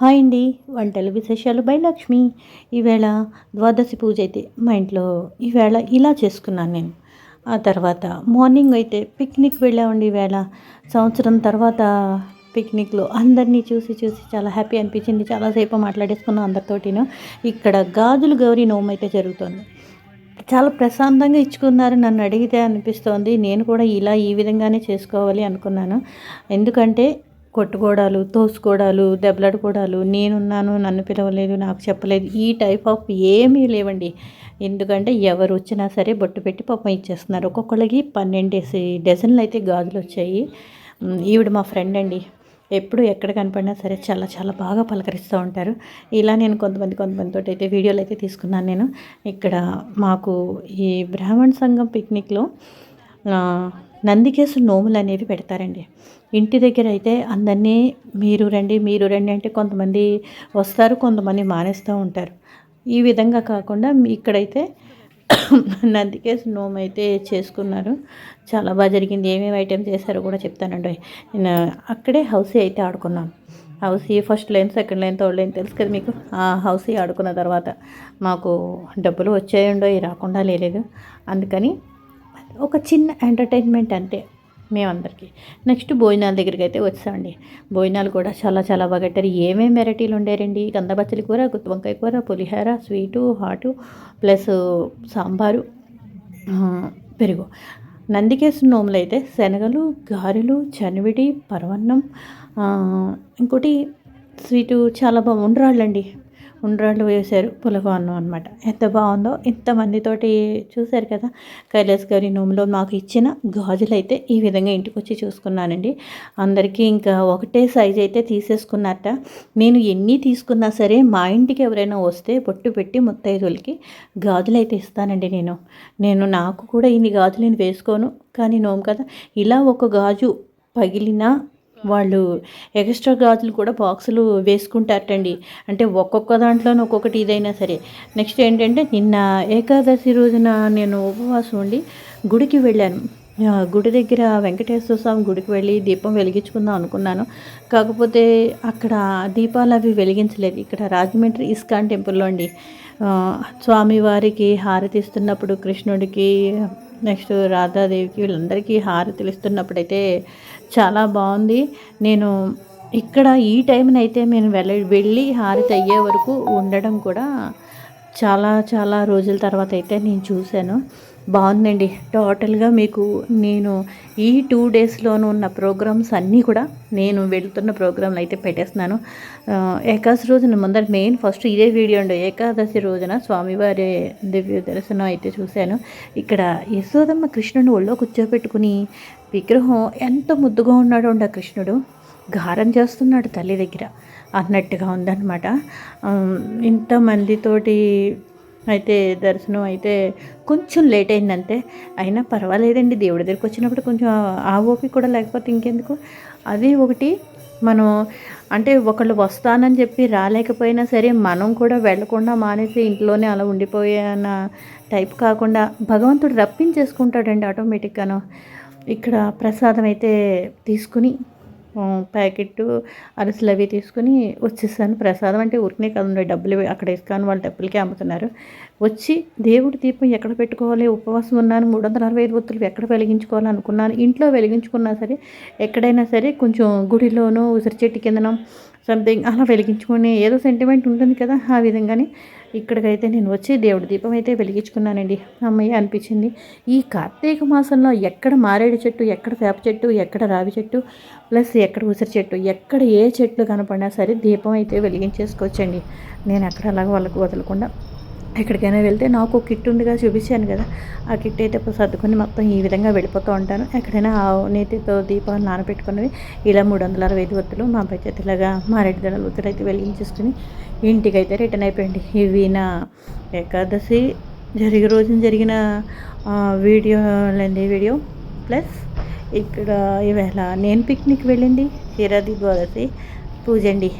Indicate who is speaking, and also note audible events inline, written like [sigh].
Speaker 1: Hi అండి వంటలు విశేషాలు బై లక్ష్మి. ఈవేళ ద్వాదశి పూజ అయితే మా ఇంట్లో ఈవేళ ఇలా చేసుకున్నాను నేను. ఆ తర్వాత మార్నింగ్ అయితే పిక్నిక్ వెళ్ళామండి ఈవేళ. సంవత్సరం తర్వాత పిక్నిక్లో అందరినీ చూసి చూసి చాలా హ్యాపీ అనిపించింది. చాలాసేపు మాట్లాడేసుకున్నాం అందరితోటిను. ఇక్కడ గాజులు గౌరీ నోము అయితే జరుగుతుంది. చాలా ప్రశాంతంగా ఇచ్చుకున్నారు నన్ను అడిగితే అనిపిస్తోంది. నేను కూడా ఇలా ఈ విధంగానే చేసుకోవాలి అనుకున్నాను. ఎందుకంటే కొట్టుకోవడాలు తోసుకోవడాలు దెబ్బలాడుకోవడాలు నేనున్నాను నన్ను పిలవలేదు నాకు చెప్పలేదు ఈ టైప్ ఆఫ్ ఏమీ లేవండి. ఎందుకంటే ఎవరు వచ్చినా సరే బొట్టు పెట్టి పాపం ఇచ్చేస్తున్నారు. ఒక్కొక్కళ్ళకి పన్నెండేసి డజన్లు అయితే గాజులు వచ్చాయి ఈవిడ మా ఫ్రెండ్ అండి. ఎప్పుడు ఎక్కడ కనపడినా సరే చాలా చాలా బాగా పలకరిస్తూ ఉంటారు. ఇలా నేను కొంతమంది కొంతమందితో అయితే వీడియోలు అయితే తీసుకున్నాను నేను. ఇక్కడ మాకు ఈ బ్రాహ్మణ సంఘం పిక్నిక్లో నందికేసు నోములు అనేవి పెడతారండి. ఇంటి దగ్గర అయితే అందరినీ మీరు రండి మీరు రండి అంటే కొంతమంది వస్తారు కొంతమంది మానేస్తూ ఉంటారు. ఈ విధంగా కాకుండా ఇక్కడైతే [coughs] నందికేసు నోము అయితే చేసుకున్నారు. చాలా బాగా జరిగింది. ఏమేమి ఐటెం చేశారో కూడా చెప్తానండి. నేను అక్కడే హౌసీ అయితే ఆడుకున్నాం. Housie first line second line third line తెలుసు కదా మీకు? ఆ హౌసీ ఆడుకున్న తర్వాత మాకు డబ్బులు వచ్చాయండో రాకుండా లేదు అందుకని ఒక చిన్న ఎంటర్టైన్మెంట్ అంతే మేమందరికీ. నెక్స్ట్ భోజనాల దగ్గరికి అయితే వచ్చామండి. భోజనాలు కూడా చాలా చాలా బాగా కట్టారు ఏమేమి వెరైటీలు ఉండేరండి? కందబచ్చలి కూర గుత్తి వంకాయ కూర పులిహోర స్వీటు హాటు ప్లస్ సాంబారు పెరుగు. నందికేశ్వర నోములు అయితే శనగలు గారెలు చనివిడి పరవన్నం ఇంకోటి స్వీటు చాలా బాగా ఉండరాళ్ళండి. ఉండ్రాళ్ళు వేశారు పులగ అనమాట ఎంత బాగుందో ఇంతమందితోటి చూశారు కదా. కైలాస్ గారి నోములో మాకు ఇచ్చిన గాజులు అయితే ఈ విధంగా ఇంటికి వచ్చి చూసుకున్నానండి. అందరికీ ఇంకా ఒకటే సైజ్ అయితే తీసేసుకున్నట్ట నేను ఎన్ని తీసుకున్నా సరే మా ఇంటికి ఎవరైనా వస్తే పొట్టు పెట్టి ముత్తైదులకి గాజులు అయితే ఇస్తానండి నేను. నేను నాకు కూడా ఇన్ని గాజులు నేను వేసుకోను. కానీ నోము కదా ఇలా ఒక గాజు పగిలినా వాళ్ళు ఎక్స్ట్రా గాజులు కూడా బాక్సులు వేసుకుంటారటండి. అంటే ఒక్కొక్క దాంట్లోనూ ఒక్కొక్కటి ఇదైనా సరే. నెక్స్ట్ ఏంటంటే నిన్న ఏకాదశి రోజున నేను ఉపవాసం ఉండి గుడికి వెళ్ళాను. గుడి దగ్గర వెంకటేశ్వర స్వామి గుడికి వెళ్ళి దీపం వెలిగించుకుందాం అనుకున్నాను. కాకపోతే అక్కడ దీపాలు అవి వెలిగించలేదు. ఇక్కడ రాజమండ్రి ఇస్కాన్ టెంపుల్లో అండి. స్వామివారికి హారతి ఇస్తున్నప్పుడు కృష్ణుడికి నెక్స్ట్ రాధాదేవికి వీళ్ళందరికీ హారతులు ఇస్తున్నప్పుడైతే చాలా బాగుంది. నేను ఇక్కడ ఈ టైంనైతే నేను వెళ్ళ వెళ్ళి హారతి అయ్యే వరకు ఉండడం కూడా చాలా చాలా రోజుల తర్వాత అయితే నేను చూశాను. బాగుందండి. టోటల్గా మీకు నేను ఈ టూ డేస్లోనూ ఉన్న ప్రోగ్రామ్స్ అన్నీ కూడా నేను వెళ్తున్న ప్రోగ్రాంలు అయితే పెట్టేస్తున్నాను. ఏకాదశి రోజున ముందర మెయిన్ ఫస్ట్ ఇదే వీడియో ఉండే ఏకాదశి రోజున స్వామివారి దివ్య దర్శనం అయితే చూశాను. ఇక్కడ యశోదమ్మ కృష్ణుని ఒళ్ళో కూర్చోబెట్టుకుని విగ్రహం ఎంత ముద్దుగా ఉన్నాడో ఉండ కృష్ణుడు. గారం చేస్తున్నాడు తల్లి దగ్గర అన్నట్టుగా ఉందన్నమాట. ఇంతమందితోటి అయితే దర్శనం అయితే కొంచెం లేట్ అయిందంటే అయినా పర్వాలేదండి దేవుడి దగ్గరికి వచ్చినప్పుడు కొంచెం ఆ ఓపిక కూడా లేకపోతే ఇంకెందుకు? అది ఒకటి మనం అంటే ఒకళ్ళు వస్తానని చెప్పి రాలేకపోయినా సరే మనం కూడా వెళ్ళకుండా మానేసి ఇంట్లోనే అలా ఉండిపోయాన టైప్ కాకుండా భగవంతుడు రప్పించేసుకుంటాడండి ఆటోమేటిక్గాను. ఇక్కడ ప్రసాదం అయితే తీసుకుని ప్యాకెట్ అరిసెలు అవి తీసుకుని వచ్చేసాను. ప్రసాదం అంటే ఊరికనే కదండి డబ్బులు అక్కడ ఇస్తాను వాళ్ళు డబ్బులకే అమ్ముతున్నారు. వచ్చి దేవుడి దీపం ఎక్కడ పెట్టుకోవాలి? ఉపవాసం ఉన్నాను మూడు వందల అరవై ఐదు ఒత్తులు ఎక్కడ వెలిగించుకోవాలి అనుకున్నాను. ఇంట్లో వెలిగించుకున్నా సరే ఎక్కడైనా సరే కొంచెం గుడిలోనూ ఉసిరి చెట్టు కిందనో సంథింగ్ అలా వెలిగించుకొని ఏదో సెంటిమెంట్ ఉంటుంది కదా ఆ విధంగానే ఇక్కడికైతే నేను వచ్చి దేవుడి దీపం అయితే వెలిగించుకున్నానండి. అమ్మయ్య అనిపించింది. ఈ కార్తీక మాసంలో ఎక్కడ మారేడు చెట్టు ఎక్కడ వేప చెట్టు ఎక్కడ రావి చెట్టు ప్లస్ ఎక్కడ ఉసిరి చెట్టు ఎక్కడ ఏ చెట్లు కనపడినా సరే దీపం అయితే వెలిగించేసుకోవచ్చండి. నేను ఎక్కడ అలాగ వాళ్ళకు వదలకుండా ఎక్కడికైనా వెళ్తే నాకు కిట్ ఉందిగా చూపించాను కదా. ఆ కిట్ అయితే సర్దుకొని మొత్తం ఈ విధంగా వెళ్ళిపోతూ ఉంటాను. ఎక్కడైనా నేతితో దీపాలు నానబెట్టుకున్నవి ఇలా మూడు వందల అరవై ఐదు ఒత్తులు మా బడ్జెట్ ఇలాగా మారేడు దళాలు ఒత్తులు అయితే వెలిగించేసుకుని ఇంటికి అయితే రిటర్న్ అయిపోయింది. ఇవి నా ఏకాదశి జరిగే రోజున జరిగిన వీడియోలండి వీడియో ప్లస్ ఇక్కడ ఈవేళ నేను పిక్నిక్ వెళ్ళింది. హీరాది ద్వాదశి. పూజ అండి.